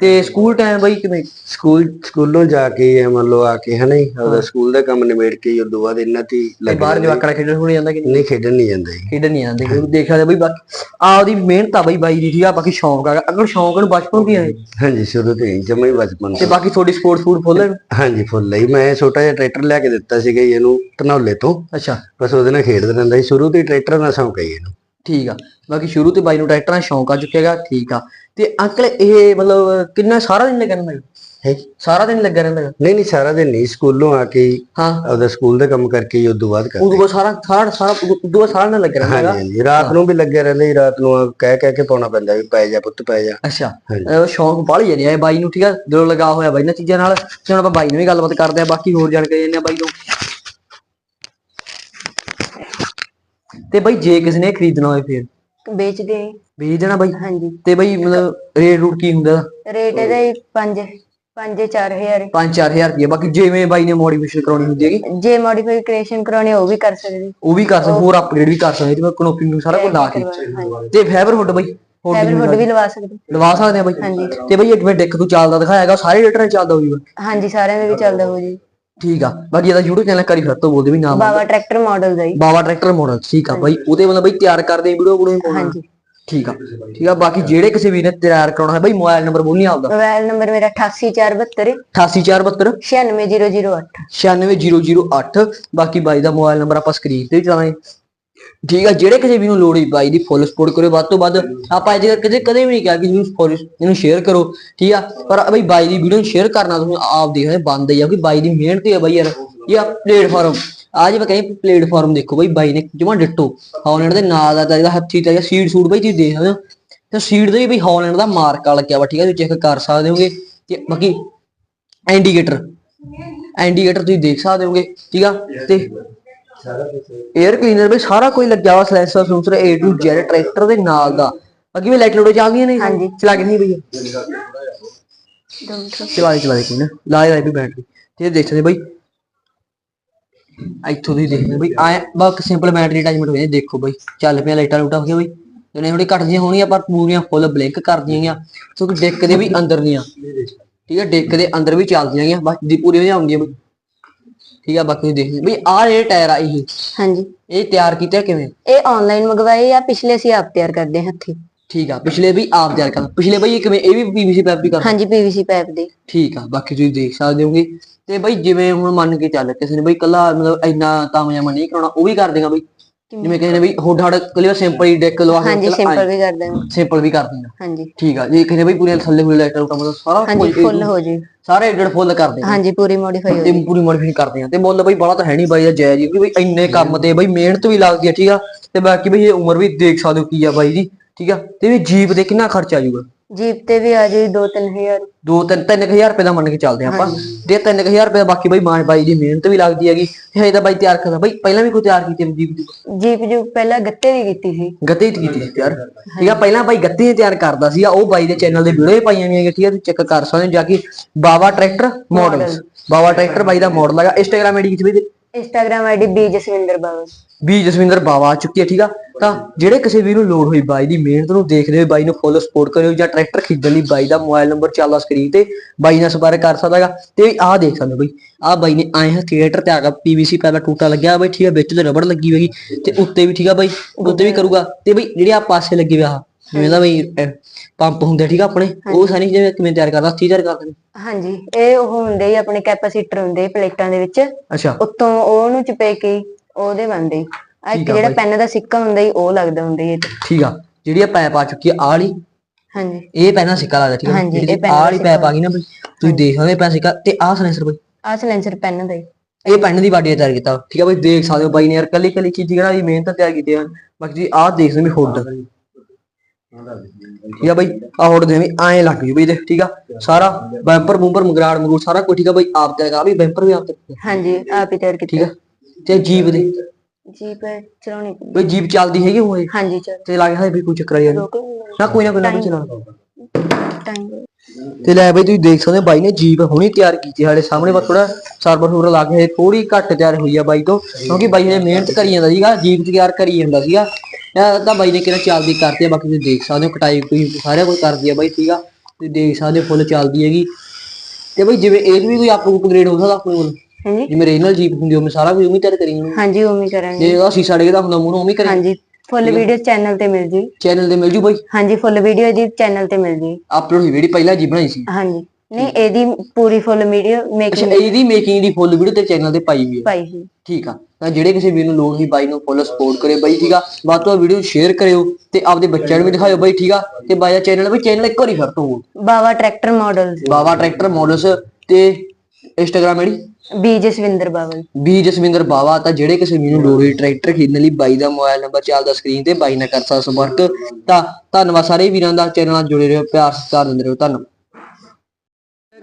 ਤੇ ਸਕੂਲ ਟਾਈਮ ਬਾਈ ਕਿਵੇਂ? ਸਕੂਲ ਸਕੂਲੋਂ ਜਾ ਕੇ ਇਹ ਮੰਨ ਲਓ ਆ ਕੇ ਹਨਾ ਆਪਦਾ ਸਕੂਲ ਦਾ ਕੰਮ ਨਿਬੇੜ ਕੇ ਉਦੋਂ ਬਾਅਦ ਇਹਨਾਂ ਤੇ ਲੱਗ ਬਾਹਰ ਜਾਂਦੇ। ਜਵਾਕੜਾ ਖੇਡਣ ਹੋ ਜਾਂਦਾ ਕਿ ਨਹੀਂ? ਖੇਡਣ ਨਹੀਂ ਜਾਂਦਾ ਜੀ। ਖੇਡਣ ਨਹੀਂ ਆਉਂਦੇ ਕਿਉਂਕਿ ਦੇਖ ਸਕਦੇ ਬਈ ਬਾਕੀ ਆਪਦੀ ਮਿਹਨਤ ਆ ਬਈ ਬਾਈ ਦੀ ਠੀਕ ਆ ਬਾਕੀ ਸ਼ੌਂਕ ਆ। ਅਗਰ ਸ਼ੌਂਕ ਨੂੰ ਬਚਪਨ ਵੀ ਹੈ ਹਾਂਜੀ ਸ਼ੁਰੂ ਤੋਂ ਹੀ ਜਮਾ ਹੀ ਬਚਪਨ ਤੇ। ਬਾਕੀ ਤੁਹਾਡੀ ਸਪੋਰਟਸ ਫੂਡ ਫੁੱਲ ਹਾਂਜੀ ਫੁੱਲ ਲਈ ਮੈਂ ਛੋਟਾ ਜਿਹਾ ਟਰੈਕਟਰ ਲਿਆ ਕੇ ਦਿੱਤਾ ਸੀਗਾ ਇਹਨੂੰ ਧਨੌਲੇ ਤੋਂ। ਅੱਛਾ। ਬਸ ਉਹਦੇ ਨਾਲ ਖੇਡਦਾ ਰਹਿੰਦਾ ਸੀ ਸ਼ੁਰੂ ਤੋਂ ਹੀ ਟਰੈਕਟਰ ਨਾਲ ਸ਼ੌਂਕ ਹੈ ਇਹਨੂੰ। ਠੀਕ ਆ। ਬਾਕੀ ਸ਼ੁਰੂ ਤੇ ਬਾਈ ਨੂੰ ਟਰੈਕਟਰਾਂ ਦਾ ਸ਼ੌਂਕ ਆ ਚੁੱਕੇਗਾ ਠੀਕ ਆ। ਤੇ ਅੰਕਲ ਇਹ ਮਤਲਬ ਕਿੰਨਾ ਸਾਰਾ ਦਿਨ ਲੱਗਾ ਰਹਿੰਦਾ ਹੈ? ਹੈ? ਸਾਰਾ ਦਿਨ ਲੱਗਾ ਰਹਿੰਦਾ? ਨਹੀਂ ਨਹੀਂ ਸਾਰਾ ਦਿਨ ਨਹੀਂ ਸਕੂਲੋਂ ਆ ਕੇ ਹੀ ਆਪਦਾ ਸਕੂਲ ਦਾ ਕੰਮ ਕਰਕੇ ਹੀ ਉਦੋਂ ਬਾਅਦ ਕਰਦੇ। ਉਦੋਂ ਸਾਰਾ ਸਾਰਾ ਸਾਰਾ ਉਦੋਂ ਸਾਰਾ ਦਿਨ ਲੱਗਾ ਰਹਿੰਦਾ ਹਾਂਜੀ ਰਾਤ ਨੂੰ ਵੀ ਲੱਗੇ ਰਹਿੰਦੇ ਰਾਤ ਨੂੰ ਕਹਿ ਕਹਿ ਕੇ ਪਾਉਣਾ ਪੈਂਦਾ ਵੀ ਪੈ ਜਾ ਪੁੱਤ ਪੈ ਜਾ। ਅੱਛਾ। ਸ਼ੌਂਕ ਬਾਹਲੀ ਜਾਂਦੀ ਹੈ ਬਾਈ ਨੂੰ ਠੀਕ ਆ ਦਿਲੋਂ ਲਗਾ ਹੋਇਆ ਬਾਈ ਇਹਨਾਂ ਚੀਜ਼ਾਂ ਨਾਲ। ਤੇ ਹੁਣ ਆਪਾਂ ਬਾਈ ਨੂੰ ਵੀ ਗੱਲਬਾਤ ਕਰਦੇ ਆ ਬਾਕੀ ਹੋਰ ਜਾਣਕਾਰੀ ਆ ਬਾਈ ਤੋਂ। ਤੇ ਬਾਈ ਜੇ ਕਿਸੇ ਨੇ ਖਰੀਦਣਾ ਹੋਵੇ ਫਿਰ? ਵੇਚਦੇ ਆਂ। ਵੇਚ ਦੇਣਾ ਬਾਈ? ਹਾਂਜੀ। ਤੇ ਬਾਈ ਮਤਲਬ ਰੇਟ ਰੂਟ ਕੀ ਹੁੰਦਾ? ਰੇਟ ਇਹਦਾ 5 5 4000 5-4000 ਰੁਪਏ ਬਾਕੀ ਜਿਵੇਂ ਬਾਈ ਨੇ ਮੋਡੀਫਿਕੇਸ਼ਨ ਕਰਾਉਣੀ ਹੁੰਦੀ ਹੈਗੀ। ਜੇ ਮੋਡੀਫਿਕੇਸ਼ਨ ਕਰਾਉਣੀ ਉਹ ਵੀ ਕਰ ਸਕਦੇ ਉਹ ਵੀ ਕਰ ਸਕਦੇ ਹੋਰ ਅਪਗ੍ਰੇਡ ਵੀ ਕਰ ਸਕਦੇ ਜਿਵੇਂ ਕਨੋਪਿੰਗ ਨੂੰ ਸਾਰਾ ਕੁਝ ਲਾ ਕੇ। ਹਾਂਜੀ। ਤੇ ਫਾਈਬਰ ਹੁੱਡ ਬਾਈ? ਹੋਰ ਫਾਈਬਰ ਹੁੱਡ ਵੀ ਲਵਾ ਸਕਦੇ। ਲਵਾ ਸਕਦੇ ਆ ਬਾਈ? ਹਾਂਜੀ। ਤੇ ਬਾਈ ਇਹ ਜਿਵੇਂ ਡੈਕ ਤੂੰ ਚੱਲਦਾ ਦਿਖਾਇਆਗਾ ਉਹ ਸਾਰੇ ਰੇਟਰਾਂ 'ਚ ਚੱਲਦਾ ਹੋਊਗਾ ਹਾਂਜੀ ਸਾਰਿਆਂ ਦੇ ਵੀ ਚੱਲਦਾ ਹੋ ਜੀ। ਠੀਕ ਆ। ਬਾਕੀ ਇਹਦਾ YouTube ਚੈਨਲ ਕਰੀ ਫਿਰ ਤੋਂ ਬੋਲਦੇ ਵੀ ਨਾਮ ਬਾਵਾ ਟਰੈਕਟਰ ਮਾਡਲ ਦਾ ਜੀ। ਬਾਵਾ ਟਰੈਕਟਰ ਮਾਡਲ ਠੀਕ ਆ ਬਾਈ। ਉਹਦੇ ਵੱਲੋਂ ਬਾਈ ਤਿਆਰ ਕਰਦੇ ਵੀਡੀਓ ਵੀਡੀਓ ਹਾਂਜੀ। ਠੀਕ ਆ। ਠੀਕ ਆ ਬਾਕੀ ਜਿਹੜੇ ਕਿਸੇ ਵੀਰ ਨੇ ਤਿਆਰ ਕਰਾਉਣਾ ਹੈ ਬਾਈ ਮੋਬਾਈਲ ਨੰਬਰ ਬੋਲਣੀ ਆਪਦਾ। ਮੋਬਾਈਲ ਨੰਬਰ ਮੇਰਾ 88472 88472 96008 96008 ਬਾਕੀ ਬਾਈ ਦਾ ਮੋਬਾਈਲ ਨੰਬਰ ਆਪਾਂ ਸਕਰੀਨ ਤੇ ਵੀ ਚਲਾਵਾਂਗੇ ਠੀਕ ਆ, ਜਿਹੜੇ ਕਿਸੇ ਵੀ ਨੂੰ ਲੋੜ ਹੋਈ ਬਾਈ ਦੀ ਫੁੱਲ ਸਪੋਰਟ ਕਰਿਓ, ਵੱਧ ਤੋਂ ਵੱਧ ਆਪਾਂ ਅੱਜ ਕਦੇ ਕਦੇ ਵੀ ਨਹੀਂ ਕਿਹਾ ਕਿ ਜਿਹਨੂੰ ਇਹਨੂੰ ਸ਼ੇਅਰ ਕਰੋ, ਠੀਕ ਆ, ਪਰ ਬਈ ਬਾਈ ਦੀ ਵੀਡੀਓ ਸ਼ੇਅਰ ਕਰਨਾ ਤੁਸੀਂ ਆਪ ਦੇਖਦੇ ਬੰਦ ਹੀ ਕਿ ਬਾਈ ਦੀ ਮਿਹਨਤ ਹੀ ਬਾਈ ਯਾਰ ਇਹ ਆ ਪਲੇਟਫਾਰਮ ਅੱਜ ਮੈਂ ਕਹੀਂ ਪਲੇਟਫਾਰਮ ਦੇਖੋ ਬਾਈ ਬਾਈ ਨੇ ਜਮਾ ਡਿੱਟੋ ਹਾਲੈਂਡ ਦੇ ਨਾਲ ਦਾ ਤਾਂ ਹੱਥੀ ਤਾਂ ਸੀਡ ਸੂਟ ਬਾਈ ਤੁਸੀਂ ਦੇਖ ਸਕਦੇ ਹੋ। ਤੇ ਸੀਡ ਦੇ ਵੀ ਬਈ ਦਾ ਮਾਰਕ ਲੱਗਿਆ ਵਾ, ਠੀਕ ਆ, ਤੁਸੀਂ ਚੈੱਕ ਕਰ ਸਕਦੇ ਹੋਗੇ, ਤੇ ਬਾਕੀ ਇੰਡੀਕੇਟਰ ਇੰਡੀਕੇਟਰ ਤੁਸੀਂ ਦੇਖ ਸਕਦੇ ਹੋਗੇ, ਠੀਕ ਆ, ਤੇ 에ਅਰ ਕਲੀਨਰ ਵੀ ਸਾਰਾ ਕੋਈ ਲੱਗਿਆ ਵਾ ਸਲੈਂਸਰ ਸੂਸਰ A to Z ਟਰੈਕਟਰ ਦੇ ਨਾਲ ਦਾ। ਅੱਗੇ ਵੀ ਲਾਈਟ ਲੋਡ ਚੱਲਦੀਆਂ ਨੇ ਹਾਂਜੀ। ਚਲਾ ਕੇ ਨਹੀਂ ਭਈਆ ਚਲਾ ਦੇ ਚਲਾ ਦੇ ਕੋਈ ਨਾ। ਲਾ ਦੇ ਵੀ ਬੈਟਰੀ ਤੇ ਇਹ ਦੇਖ ਸਕਦੇ ਬਈ। ਇੱਥੋਂ ਦੀ ਦੇਖਦੇ ਬਈ। ਆਏ ਬਸ ਸਿੰਪਲ ਬੈਟਰੀ ਅਟੈਚਮੈਂਟ ਹੋ ਜਾਂਦੀ ਦੇਖੋ ਬਈ ਚੱਲ ਪਿਆ ਲਾਈਟਾਂ ਲੂਟਾਂ ਹੋ ਗਿਆ ਬਈ। ਜਿਹਨੇ ਥੋੜੀ ਘਟਦੀਆਂ ਹੋਣੀਆਂ ਪਰ ਪੂਰੀਆਂ ਫੁੱਲ ਬਲਿੰਕ ਕਰਦੀਆਂ ਆ ਕਿਉਂਕਿ ਡੈਕ ਦੇ ਵੀ ਅੰਦਰ ਦੀਆਂ। ਠੀਕ ਹੈ ਡੈਕ ਦੇ ਅੰਦਰ ਵੀ ਚੱਲਦੀਆਂ ਗੀਆਂ ਬਸ ਦੀ ਪੂਰੀ ਆਉਂਦੀਆਂ ਬਈ। ਠੀਕ ਆ ਬਾਕੀ ਤੁਸੀਂ ਦੇਖਦੇ ਬਈ ਆਹ ਜਿਹੜੇ ਟਾਇਰ ਆ ਇਹ ਹਾਂਜੀ। ਇਹ ਤਿਆਰ ਕੀਤਾ ਕਿਵੇਂ? ਇਹ ਆਨਲਾਈਨ ਮੰਗਵਾਏ ਆ ਪਿਛਲੇ ਅਸੀਂ ਆਪ ਤਿਆਰ ਕਰਦੇ ਹਾਂ ਹੱਥੀ। ਠੀਕ ਆ ਪਿਛਲੇ ਵੀ ਆਪ ਤਿਆਰ ਕਰਦਾ ਪਿਛਲੇ ਬਈ ਇਹ ਕਿਵੇਂ ਇਹ ਵੀ ਪੀਵੀਸੀ ਪਾਈਪ ਦੀ ਕਰਦਾ ਹਾਂਜੀ ਪੀਵੀਸੀ ਪਾਈਪ ਦੇ। ਠੀਕ ਆ ਬਾਕੀ ਤੁਸੀਂ ਦੇਖ ਸਕਦੇ ਹੋਗੇ। ਤੇ ਬਈ ਜਿਵੇਂ ਹੁਣ ਮੰਨ ਕੇ ਚੱਲ ਕਿਸੇ ਨੇ ਬਈ ਕੱਲਾ ਮਤਲਬ ਇੰਨਾ ਤਾਮਯਾਮਾ ਨਹੀਂ ਕਰਾਉਣਾ ਉਹ ਵੀ ਕਰ ਦੇਗਾ ਬਈ। ਜਿਵੇਂ ਨੇ ਵੀ ਹੁੱਡ ਹੜ ਕਲੀਅਰ ਸਿੰਪਲ ਹੀ ਡੈਕ ਲਵਾ ਹਾਂਜੀ ਸਿੰਪਲ ਵੀ ਕਰ ਦਾਂਗੇ ਸਿੰਪਲ ਵੀ ਕਰ ਦੇਗਾ ਹਾਂਜੀ। ਠੀਕ ਆ ਜੇ ਨੇ ਬਈ ਪੂਰੇ ਥੱਲੇ ਹੋਏ ਲਾਈਟਾਂ ਲੂਟਾਂ ਮਤਲਬ ਸਾਰਾ ਹਾਂਜੀ ਫੁੱਲ ਹੋ ਜੀ ਸਾਰੇ ਐਡਡ ਫੁੱਲ ਕਰ ਦੇਗਾ ਹਾਂਜੀ ਪੂਰੀ ਮੋਡੀਫਾਈ ਹੋ ਤੇ ਜੀ ਪੂਰੀ ਮੋਡੀਫਿਕੇਸ਼ਨ ਕਰਦੇ ਆ। ਤੇ ਮੁੱਲ ਬਈ ਬੜਾ ਤਾਂ ਹੈ ਨਹੀਂ ਬਾਈ ਜਾਇਜ਼ ਹੀ ਬਈ ਇੰਨੇ ਕੰਮ ਤੇ ਬਈ ਮਿਹਨਤ ਵੀ ਲੱਗਦੀ ਆ ਠੀਕ ਆ। ਤੇ ਬਾਕੀ ਬਈ ਇਹ ਉਮਰ ਵੀ ਦੇਖ ਸਕਦੇ ਹੋ ਕੀ ਆ ਬਾਈ ਦੀ ਠੀਕ ਆ। ਤੇ ਵੀ ਜੀਪ ਦੇ ਕਿੰਨਾ ਖਰਚਾ ਆ ਜਾਊਗਾ? ਜੀਪ ਤੇ ਵੀ ਆ ਜੀ 2-3000 ਦੋ ਤਿੰਨ ਤਿੰਨ ਕੁ ਹਜ਼ਾਰ ਰੁਪਏ ਦਾ ਮੰਨ ਕੇ ਚੱਲਦੇ ਆ ਆਪਾਂ। ਜੇ ਤਿੰਨ ਕੁ ਹਜ਼ਾਰ ਰੁਪਏ ਦਾ ਬਾਕੀ ਬਈ ਮਾਂ ਬਾਈ ਦੀ ਮਿਹਨਤ ਵੀ ਲੱਗਦੀ ਹੈਗੀ। ਤੇ ਹਜੇ ਤਾਂ ਬਾਈ ਤਿਆਰ ਕਰਦਾ। ਬਈ ਪਹਿਲਾਂ ਵੀ ਕੋਈ ਤਿਆਰ ਕੀਤੀ ਜੀਪ ਦੀ ਜੀਪ ਜੋ ਪਹਿਲਾਂ ਗੱਤੇ ਦੀ ਕੀਤੀ ਸੀ। ਗੱਤੇ ਹੀ ਕੀਤੀ ਸੀ ਯਾਰ ਠੀਕ ਆ ਪਹਿਲਾਂ ਬਾਈ ਗੱਤੇ ਹੀ ਤਿਆਰ ਕਰਦਾ ਸੀ ਉਹ ਬਾਈ ਦੇ ਚੈਨਲ ਦੇ ਵੀਡੀਓ ਪਾਈਆਂ ਹੋਈਆਂ ਠੀਕ ਆ ਤੁਸੀਂ ਚੈੱਕ ਕਰ ਸਕਦੇ ਹੋ ਜਾ ਕੇ। Bawa tractor models Bawa tractor ਬਾਈ ਦਾ ਮਾਡਲ ਹੈਗਾ। ਇੰਸਟਾਗ੍ਰam ਆਈਡੀ ਕਿਤੇ ਵੀ Instagram ID B Jaswinder Baba ਵੀ ਜਸਵਿੰਦਰ ਬਾਵਾ ਆ ਚੁੱਕੀ ਹੈ, ਠੀਕ ਆ? ਤਾਂ ਜਿਹੜੇ ਕਿਸੇ ਵੀਰ ਨੂੰ ਲੋੜ ਹੋਈ ਬਾਈ ਦੀ ਮਿਹਨਤ ਨੂੰ ਦੇਖਦੇ ਹੋਏ ਬਾਈ ਨੂੰ ਫੁੱਲ ਸਪੋਰਟ ਕਰਿਓ ਜਾਂ ਟਰੈਕਟਰ ਖਰੀਦਣ ਲਈ ਬਾਈ ਦਾ ਮੋਬਾਈਲ ਨੰਬਰ ਚੱਲਦਾ ਸਕਰੀਨ ਤੇ, ਬਾਈ ਨਾਲ ਸੰਪਰਕ ਕਰ ਸਕਦਾ ਹੈਗਾ। ਤੇ ਆਹ ਦੇਖ ਸਕਦੇ ਹੋ ਬਈ, ਆਹ ਬਾਈ ਨੇ ਆਏ ਥੀਏਟਰ ਤੇ ਆ ਗਿਆ ਪੀਵੀਸੀ ਪਹਿਲਾਂ ਟੂਟਾ ਲੱਗਿਆ ਬਈ, ਠੀਕ ਆ, ਵਿੱਚ ਤੇ ਰਬੜ ਲੱਗੀ ਹੋਏਗੀ ਤੇ ਉੱਤੇ ਵੀ ਠੀਕ ਆ ਬਾਈ, ਉੱਤੇ ਵੀ ਕਰੂਗਾ। ਤੇ ਬਈ, ਜਿਹੜੇ ਆ ਪਾਸੇ ਲੱਗੇ ਹੋਏ ਆ ਜਿਵੇਂ ਦਾ ਬਈ ਪੰਪ ਹੁੰਦੇ ਆ, ਠੀਕ ਆ ਆਪਣੇ? ਉਹ ਸਾਰੀ ਚੀਜ਼ਾਂ ਕਿਵੇਂ ਤਿਆਰ ਕਰਦਾ ਹੱਥੀਂ ਤਿਆਰ ਕਰਦੇ ਨੇ? ਹਾਂਜੀ ਇਹ ਉਹ ਹੁੰਦੇ ਹੀ ਆਪਣੇ ਕੈਪੈਸੀਟਰ ਹੁੰਦੇ ਪਲੇਟਾਂ ਦੇ ਵਿੱਚ। ਅੱਛਾ। ਉੱਤੋਂ ਉਹਨੂੰ ਚਪੇ ਕੇ ਉਹਦੇ ਬਣਦੇ। ਆ ਇੱਕ ਆ ਜਿਹੜਾ। ਪੈਨ ਦਾ ਸਿੱਕਾ ਹੁੰਦਾ ਹੀ ਉਹ ਲੱਗਦਾ ਹੁੰਦਾ ਹੀ ਇਹ ਠੀਕ ਆ। ਜਿਹੜੀ ਆ ਪੈਪ ਆ ਚੁੱਕੀ ਆ ਆਹ ਵਾਲੀ। ਹਾਂਜੀ। ਇਹ ਪੈਨਾ ਸਿੱਕਾ ਲੱਗਦਾ ਠੀਕ ਆ ਇਹ ਜਿਹੜੀ ਵਾਲੀ ਪੈਪ ਆ ਗਈ ਨਾ ਬਈ ਤੁਸੀਂ ਦੇਖ ਸਕਦੇ ਪੈਨ ਸਿੱਕਾ ਤੇ ਆਹ ਸਲੈਂਸਰ ਬਈ। ਆਹ ਸਲੈਂਸਰ ਪੈਨ ਦਾ ਹੀ। ਇਹ ਪੈਨ ਦੀ ਬਾਡੀ ਤਿਆਰ ਕੀਤਾ। ਠੀਕ ਆ ਬਈ ਦੇਖ ਸਕਦੇ ਹੋ ਬਾਈ ਨੇ ਯਾਰ ਕੱਲੀ ਕੱਲੀ ਚੀਜ਼ ਜਿਹੜਾ ਦੀ ਮਿਹਨਤ ਤਿਆਰ ਕੀਤੀ ਆ। ਬਾਕੀ ਆਹ ਦੇਖ ਸਕਦੇ ਵੀ ਹੁੱਡ ਠੀਕ ਆ ਬਈ ਆਹ ਹੁੱਡ ਦੇ ਵੀ ਐਂ ਲੱਗ ਜੂ ਬਈ ਦੇਖ ਠੀਕ ਆ? ਸਾਰਾ ਬੈਂਪਰ ਬੂੰਪਰ ਮਗਰਾੜ ਮਗਰੂੜ ਸਾਰਾ ਕੁਝ ਠੀਕ ਆ ਬਈ ਆਪ ਤਿਆਰ ਕਰਾ ਵੀ ਬੈਂਪਰ ਵੀ ਆਪ ਕੀਤਾ। ਹਾਂਜੀ ਆਪ ਹੀ ਤਿਆਰ ਠੀਕ ਕੀਤਾ। ਆ ਤੇ ਜੀਪ ਦੇ? ਜੀਪ ਚਲਾਉਣੀ। ਬਈ ਜੀਪ ਚੱਲਦੀ ਹੈਗੀ ਉਹ? ਹਾਂਜੀ ਚਲ। ਤੇ ਲੱਗ ਹੈ ਵੀ ਕੋਈ ਚੱਕਰ ਆ ਯਾਰ ਨਾ ਕੋਈ ਨਾ ਕੋਈ ਨਾ ਕੋਈ ਚਲਾ ਟਾਈਮ। ਤੇ ਲੈ ਬਈ ਤੁਸੀਂ ਦੇਖ ਸਕਦੇ ਹੋ ਬਾਈ ਨੇ ਜੀਪ ਹੁਣੀ ਤਿਆਰ ਕੀਤੀ ਸਾਡੇ ਸਾਹਮਣੇ ਬਸ ਥੋੜਾ ਸਰਵਰ ਸੁਰ ਲਾ ਕੇ ਥੋੜੀ ਘੱਟ ਤਿਆਰ ਹੋਈ ਆ ਬਾਈ ਤੋਂ ਕਿਉਂਕਿ ਬਾਈ ਨੇ ਮਿਹਨਤ ਕਰੀ ਜਾਂਦਾ ਸੀਗਾ ਜੀਪ ਤਿਆਰ ਕਰੀ ਜਾਂਦਾ ਸੀਗਾ। ਤਾਂ ਬਾਈ ਨੇ ਕਿਹੜਾ ਚੱਲਦੀ ਕਰਤੀ ਆ ਬਾਕੀ ਤੁਸੀਂ ਦੇਖ ਸਕਦੇ ਹੋ ਕਟਾਈ ਕੋਈ ਸਾਰਾ ਕੁਝ ਕਰਦੀ ਆ ਬਾਈ ਠੀਕਾ ਤੁਸੀਂ ਦੇਖ ਸਕਦੇ ਹੋ ਫੁੱਲ ਚੱਲਦੀ ਹੈਗੀ। ਤੇ ਬਈ ਜਿਵੇਂ ਇਹ ਵੀ ਕੋਈ ਅਪ ਅਪਗ੍ਰੇਡ ਹੋ ਸਕਦਾ ਆਪਣੇ ਕੋਲ ਹਾਂਜੀ। ਜਿਵੇਂ ਰੀਜਨਲ ਜੀਪ ਹੁੰਦੀ ਉਹ ਸਾਰਾ ਕੁਝ ਉਵੇਂ ਤਿਆਰ ਕਰੀ ਜਾਂਦੇ ਹਾਂਜੀ ਹੀ ਕਰਾਂਗੇ। ਜੇ ਉਹਦਾ ਸੀਸਾ ਡੇਗਦਾ ਹੁੰਦਾ ਮੂੰਹ ਉਵੇਂ ਕਰੀ। ਹਾਂਜੀ ਫੁੱਲ ਵੀਡੀਓ ਚੈਨਲ ਤੇ ਮਿਲ ਜੀ। ਚੈਨਲ ਤੇ ਮਿਲ ਜੂ ਬਾਈ? ਹਾਂਜੀ ਫੁੱਲ ਵੀਡੀਓ ਜੀ ਚੈਨਲ ਤੇ ਮਿਲ ਜੀ। ਅਪਲੋਡ ਹੋਈ ਜਿਹੜੀ ਪਹਿਲਾਂ ਜੀ ਬਣਾਈ ਸੀ। ਹਾਂਜੀ। ਨਹੀਂ ਇਹਦੀ ਪੂਰੀ ਫੁੱਲ ਵੀਡੀਓ ਅੱਛਾ ਮੇਕਿੰਗ ਇਹਦੀ ਮੇਕਿੰਗ ਦੀ ਫੁੱਲ ਵੀਡੀਓ ਤੇ ਚੈਨਲ ਤੇ ਪਾਈ ਹੋਈ ਹੈ? ਪਾਈ ਸੀ ਠੀਕ ਆ। ਤਾਂ ਜਿਹੜੇ ਕਿਸੇ ਵੀਰ ਨੂੰ ਲੋੜ ਹੋਈ ਬਾਈ ਨੂੰ ਫੁੱਲ ਸਪੋਰਟ ਕਰੇ ਬਾਈ ਠੀਕ ਆ। ਵੱਧ ਤੋਂ ਵੱਧ ਵੀਡੀਓ ਸ਼ੇਅਰ ਕਰਿਓ ਤੇ ਆਪਦੇ ਬੱਚਿਆਂ ਨੂੰ ਵੀ ਦਿਖਾਇਓ ਬਾਈ ਠੀਕ ਆ। ਤੇ ਬਾਈ ਦਾ ਚੈਨਲ ਵੀ ਚੈਨਲ ਇੱਕ ਵਾਰੀ ਫਿਰ ਤੋਂ ਬੋਲ Bawa tractor model Bawa tractor models ਤੇ Instagram ID B Jaswinder Bawa B Jaswinder Bawa ਤਾਂ ਜਿਹੜੇ ਕਿਸੇ ਵੀਰ ਨੂੰ ਲੋੜ ਹੋਈ ਟਰੈਕਟਰ ਖਰੀਦਣ ਲਈ ਬਾਈ ਦਾ ਮੋਬਾਈਲ ਨੰਬਰ ਚੱਲਦਾ ਸਕਰੀਨ ਤੇ ਬਾਈ ਨਾਲ ਕਰ ਸਕਦਾ ਸੰਪਰਕ। ਤਾਂ ਧੰਨਵਾਦ ਸਾਰੇ ਵੀਰਾਂ ਦਾ ਚੈਨਲ ਨਾਲ ਜੁੜੇ ਰਹੋ ਪਿਆਰ ਸਤਿਕਾਰ ਦਿੰਦੇ ਰਹੋ ਧੰਨਵਾਦ।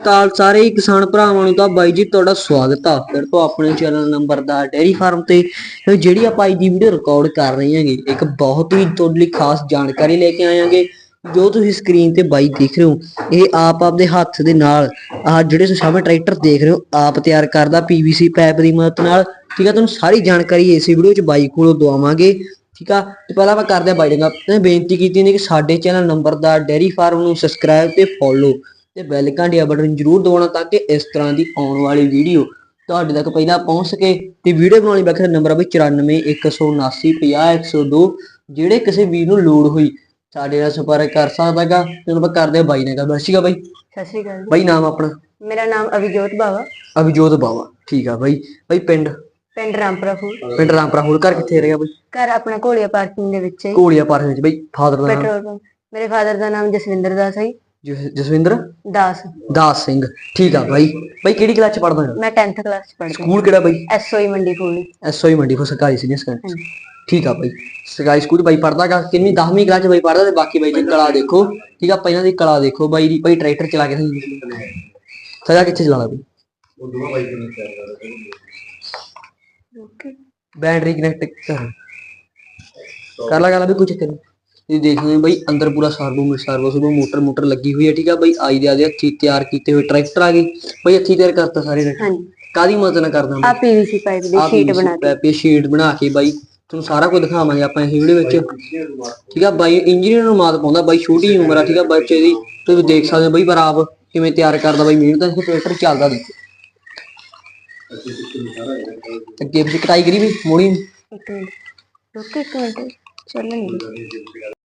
ਕਾਲ ਸਾਰੇ ਹੀ ਕਿਸਾਨ ਭਰਾਵਾਂ ਨੂੰ ਤਾਂ ਬਾਈ ਜੀ ਤੁਹਾਡਾ ਸਵਾਗਤ ਆ। ਫਿਰ ਤੋਂ ਆਪਣੇ ਚੈਨਲ ਨੰਬਰ ਦਾ ਡੇਰੀ ਫਾਰਮ ਤੇ ਜਿਹੜੀ ਆਪਾਂ ਅੱਜ ਦੀ ਵੀਡੀਓ ਰਿਕਾਰਡ ਕਰ ਰਹੇ ਹਾਂਗੇ, ਇੱਕ ਬਹੁਤ ਹੀ ਤੁਹਾਡੇ ਲਈ ਖਾਸ ਜਾਣਕਾਰੀ ਲੈ ਕੇ ਆਇਆਂਗੇ, ਜੋ ਤੁਸੀਂ ਸਕਰੀਨ ਤੇ ਬਾਈ ਦੇਖ ਰਹੇ ਹੋ। ਇਹ ਆਪ ਆਪਦੇ ਹੱਥ ਦੇ ਨਾਲ ਆਹ ਜਿਹੜੇ ਤੁਸੀਂ ਸਾਹਮਣੇ ਟਰੈਕਟਰ ਦੇਖ ਰਹੇ ਹੋ, ਆਪ ਤਿਆਰ ਕਰਦਾ ਪੀਵੀਸੀ ਪਾਈਪ ਦੀ ਮਦਦ ਨਾਲ। ਠੀਕ ਆ, ਤੁਹਾਨੂੰ ਸਾਰੀ ਜਾਣਕਾਰੀ ਇਸੇ ਵੀਡੀਓ ਚ ਬਾਈ ਕੋਲੋਂ ਦਵਾਵਾਂਗੇ। ਠੀਕ ਆ, ਤੇ ਪਹਿਲਾਂ ਮੈਂ ਕਰਦੇ ਆ ਬਾਈ ਨਾਲ। ਬੇਨਤੀ ਕੀਤੀ ਨੇ ਕਿ ਸਾਡੇ ਚੈਨਲ ਨੰਬਰ ਦਾ ਡੇਰੀ ਫਾਰਮ ਨੂੰ ਸਬਸਕ੍ਰਾਈਬ ਤੇ ਫੋਲੋ ਤੇ ਬੈਲ ਘੰਟੀਆ ਬਟਨ ਜ਼ਰੂਰ ਦਬਾਉਣਾ ਤਾਂ ਕਿ ਇਸ ਤਰ੍ਹਾਂ ਦੀ ਆਉਣ ਵਾਲੀ ਵੀਡੀਓ ਤੁਹਾਡੇ ਤੱਕ ਪਹਿਲਾਂ ਪਹੁੰਚ ਸਕੇ। ਤੇ ਵੀਡੀਓ ਬਣਾਉਣ ਲਈ ਬੈਠਾ ਨੰਬਰ ਆ ਬਈ 9417950102 ਜਿਹੜੇ ਕਿਸੇ ਵੀਰ ਨੂੰ ਲੋੜ ਹੋਈ। ਸਾਡੇ ਨਾਲ ਸੰਪਰਕ ਕਰ ਸਕਦਾਗਾ ਤੇ ਆਪਾਂ ਕਰਦੇ ਆ ਬਾਈ ਨਾਲ ਗੱਲ। ਆ ਬਾਈ। ਸਤਿ ਸ਼੍ਰੀ ਅਕਾਲ ਬਾਈ ਨਾਮ ਆਪਣਾ? ਮੇਰਾ ਨਾਮ ਅਭਿਜੋਤ ਬਾਵਾ। ਅਭਿਜੋਤ ਬਾਵਾ। ਠੀਕ ਆ ਬਾਈ। ਬਾਈ ਪਿੰਡ? ਪਿੰਡ ਰਾਮਪੁਰਾ ਫੂਲ ਪਿੰਡ ਰਾਮਪੁਰਾ ਘਰ ਕਿੱਥੇ ਰਹੇਗਾ ਬਾਈ? ਘਰ ਆਪਣਾ ਘੋਲੀਆ ਪਾਰਕਿੰਗ ਦੇ ਵਿੱਚ ਹੈ। ਕੋਲੀਆ ਪਾਰਕ ਵਿੱਚ। ਬਾਈ ਫਾਦਰ ਦਾ ਨਾਮ? ਮੇਰੇ ਫਾਦਰ ਦਾ ਨਾਮ ਜਸਵਿੰਦਰ ਦਾਸ ਹੈ। ਜਸ- ਜਸਵਿੰਦਰ? ਦਾਸ। ਦਾਸ ਸਿੰਘ। ਠੀਕ ਆ ਬਾਈ। ਬਾਈ ਕਿਹੜੀ ਕਲਾਸ ਚ ਪੜਦਾ ਹੈ? ਮੈਂ 10th ਕਲਾਸ ਚ ਪੜ੍ਹਦੀ ਸਕੂਲ ਕਿਹੜਾ ਬਾਈ? ਐਸਓਈ ਮੰਡੀ ਫੂਲ ਐਸਓਈ ਮੰਡੀ ਕੋ ਸਰਕਾਰੀ ਸੀਨੀਅਰ ਸੈਕੰਡਰੀ ਹਾਂਜੀ। ਠੀਕ ਆ ਬਾਈ। ਸਰਕਾਰੀ ਸਕੂਲ 'ਚ ਬਾਈ ਪੜਦਾਗਾ ਕਿੰਨੀ 10ਵੀਂ ਕਲਾਸ ਚ ਬਾਈ ਪੜਦਾ ਤੇ ਬਾਕੀ ਬਾਈ ਦੀ ਕਲਾ ਦੇਖੋ। ਠੀਕ ਆ ਪਹਿਲਾਂ ਦੀ ਕਲਾ ਦੇਖੋ। ਬਾਈ ਦੀ ਬਾਈ ਟਰੈਕਟਰ ਚਲਾ ਕੇ ਸਜਾ ਕਿੱਥੇ ਚਲਾਣਾ ਬਾਈ? ਓਕੇ। ਬੈਟਰੀ ਕਨੈਕਟ ਕਰ। ਕਰ ਲਾ ਕਰ ਲਾ ਵੀ ਕੋਈ ਚੱਕਰ ਨਹੀਂ ਤੁਸੀਂ ਦੇਖ ਹੋ ਬਾਈ ਅੰਦਰ ਪੂਰਾ ਸਰਵੋ ਸਰਵੋ ਸਰਵੋ ਮੋਟਰ ਮੋਟਰ ਲੱਗੀ ਹੋਈ ਹੈ ਠੀਕ ਆ? ਬਾਈ ਆਈ ਦੇ ਆਦੇ ਹੱਥੀ ਤਿਆਰ ਕੀਤੇ ਹੋਏ ਟਰੈਕਟਰ ਆ ਗਏ। ਬਾਈ ਹੱਥੀ ਤਿਆਰ ਕਰਤਾ ਸਾਰੇ ਟਰੈਕਟਰ ਹਾਂਜੀ। ਕਾਦੀ ਮਦਦ ਨਾਲ ਕਰਦਾ ਆ ਪੀਵੀਸੀ ਪਾਈਪ ਦੀ ਸ਼ੀਟ ਬਣਾ ਕੇ। ਪੇ ਸ਼ੀਟ ਬਣਾ ਕੇ ਬਾਈ ਤੁਹਾਨੂੰ ਸਾਰਾ ਕੁਝ ਦਿਖਾਵਾਂਗੇ ਆਪਾਂ ਇਸ ਵੀਡੀਓ ਵਿੱਚ। ਠੀਕ ਆ? ਬਾਈ ਇੰਜੀਨੀਅਰ ਨੂੰ ਮਾਤ ਪਾਉਂਦਾ ਬਾਈ ਛੋਟੀ ਉਮਰ ਆ ਠੀਕ ਆ? ਬੱਚੇ ਦੀ। ਤੁਸੀਂ ਦੇਖ ਸਕਦੇ ਹੋ ਬਾਈ ਪਰ ਆਪ ਕਿਵੇਂ ਤਿਆਰ ਕਰਦਾ ਬਾਈ ਮਿਹਨਤ ਨਾਲ। ਟਰੈਕਟਰ ਚੱਲਦਾ ਦੇਖੋ। ਅੱਗੇ ਪਿੱਛੇ ਕਟਾਈ ਕਰੀ ਵੀ ਮੋੜੀ ਇੱਕ ਮਿੰਟ। ਓਕੇ ਇੱਕ ਮਿੰਟ। ਚੱਲ ਨਹੀਂ